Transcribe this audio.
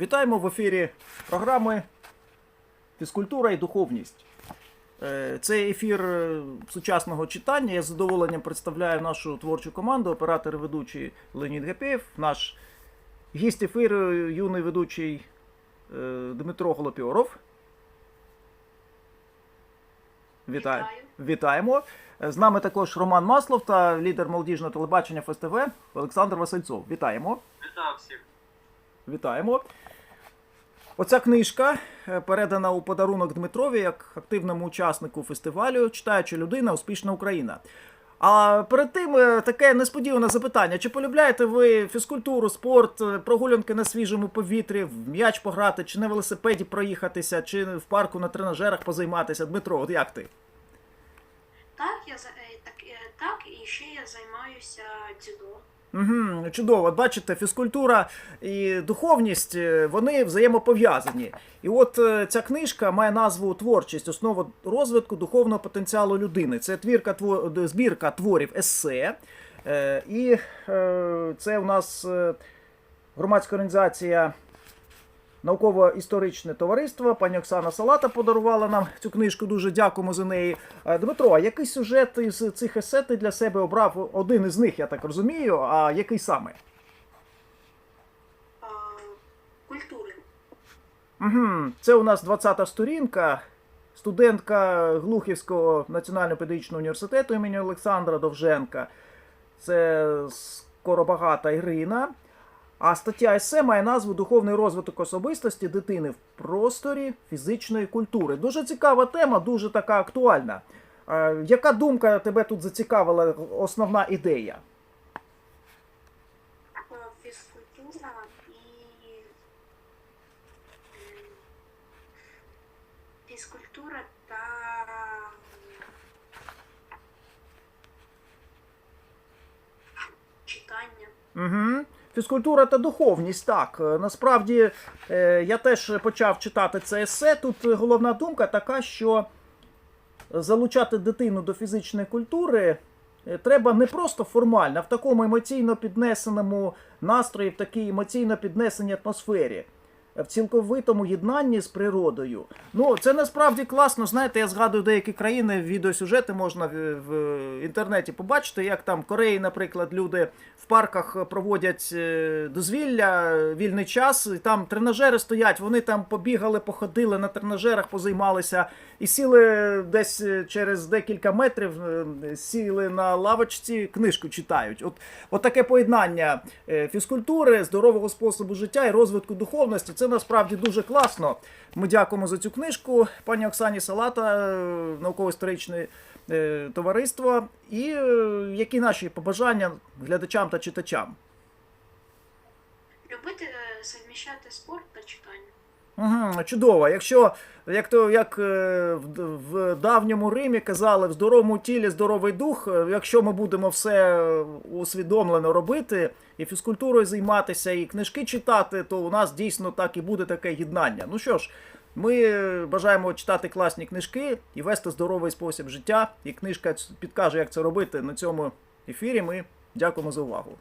Вітаємо в ефірі програми Фізкультура і духовність. Е, Це ефір е, сучасного читання. Я з задоволенням представляю нашу творчу команду, оператор ведучий Леонід Гапєєв, наш гість ефіру, юний ведучий е, Дмитро Голопіоров. Вітаю. Вітаємо. З нами також Роман Маслов та лідер молодіжного телебачення ФСТВ Олександр Васильцов. Вітаємо. Вітаю всіх. Вітаємо. Оця книжка е, передана у подарунок Дмитрові як активному учаснику фестивалю Читаюча людина, успішна Україна. А перед тим е, таке несподіване запитання: чи полюбляєте ви фізкультуру, спорт, е, прогулянки на свіжому повітрі, в м'яч пограти, чи на велосипеді проїхатися, чи в парку на тренажерах позайматися? Дмитро, от як ти? Так, я так, так, і ще я займаюся дзюдо. Угу, чудово. Бачите, фізкультура і духовність е, вони взаємопов'язані. І от е, ця книжка має назву Творчість, основа розвитку духовного потенціалу людини. Це твірка твор... збірка творів есе. Е, І це у нас громадська організація. Науково-історичне товариство. Пані Оксана Салата подарувала нам цю книжку. Дуже дякуємо за неї. Е, Дмитро, а який сюжет із цих есе ти для себе обрав? Один із них, я так розумію. А який саме? Культури. Угу. Це у нас 20-та сторінка. Студентка Глухівського національного педагогічного університету імені Олександра Довженка. Це скоробагата Ірина. А стаття есе має назву Духовний розвиток особистості дитини в просторі фізичної культури. Дуже цікава тема, дуже така актуальна. Е, Яка думка тебе тут зацікавила, основна ідея? Фізкультура і фізкультура та читання. Угу. Фізкультура та духовність, так. Е, Насправді е, я теж почав читати це есе. Тут головна думка така, що залучати дитину до фізичної культури е, треба не просто формально, а в такому емоційно піднесеному настрої, в такій емоційно піднесеній атмосфері. В цілковитому єднанні з природою. Ну, це насправді класно. Знаєте, я згадую деякі країни, відеосюжети можна в, інтернеті побачити, як там в Кореї, наприклад, люди в парках проводять е, дозвілля, вільний час, і там тренажери стоять, вони там побігали, походили на тренажерах, позаймалися і сіли десь е, через декілька метрів, е, сіли на лавочці, книжку читають. От, от таке поєднання фізкультури, здорового способу життя і розвитку духовності. Це насправді дуже класно. Ми дякуємо за цю книжку, пані Оксані Салата, е, науково-історичне е, товариство. І е, які наші побажання глядачам та читачам? Любити совміщати спорт. Угу, чудово. Якщо як то як е, в, давньому Римі казали, в здоровому тілі здоровий дух. е, Якщо ми будемо все е, усвідомлено робити і фізкультурою займатися, і книжки читати, то у нас дійсно так і буде таке єднання. Ну що ж, ми бажаємо читати класні книжки і вести здоровий спосіб життя. І книжка підкаже, як це робити на цьому ефірі. Ми дякуємо за увагу.